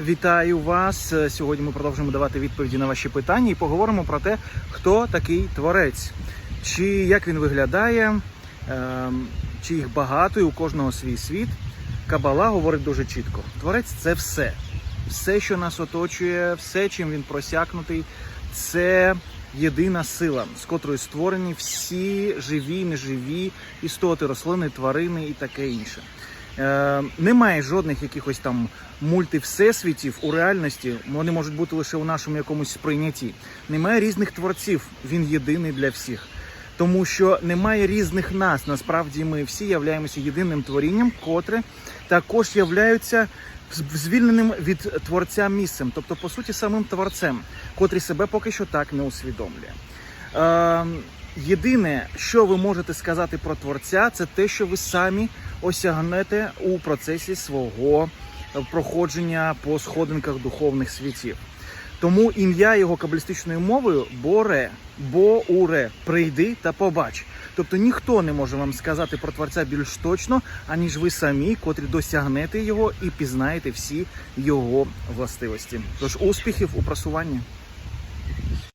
Вітаю вас! Сьогодні ми продовжуємо давати відповіді на ваші питання і поговоримо про те, хто такий творець, чи як він виглядає, ем, чи їх багато, і у кожного свій світ. Кабала говорить дуже чітко: творець це все. Все, що нас оточує, все, чим він просякнутий, це єдина сила, з котрої створені всі живі, неживі істоти, рослини, тварини і таке інше. Е, немає жодних якихось там мультивсесвітів у реальності. Вони можуть бути лише у нашому якомусь сприйнятті. Немає різних творців. Він єдиний для всіх. Тому що немає різних нас. Насправді ми всі являємося єдиним творінням, котре також являються звільненим від творця місцем, тобто, по суті, самим творцем, котрий себе поки що так не усвідомлює. Е, єдине, що ви можете сказати про творця, це те, що ви самі осягнете у процесі свого проходження по сходинках духовних світів. Тому ім'я його кабалістичною мовою Боре, Боуре, прийди та побач. Тобто ніхто не може вам сказати про творця більш точно, аніж ви самі, котрі досягнете його і пізнаєте всі його властивості. Тож успіхів у просуванні.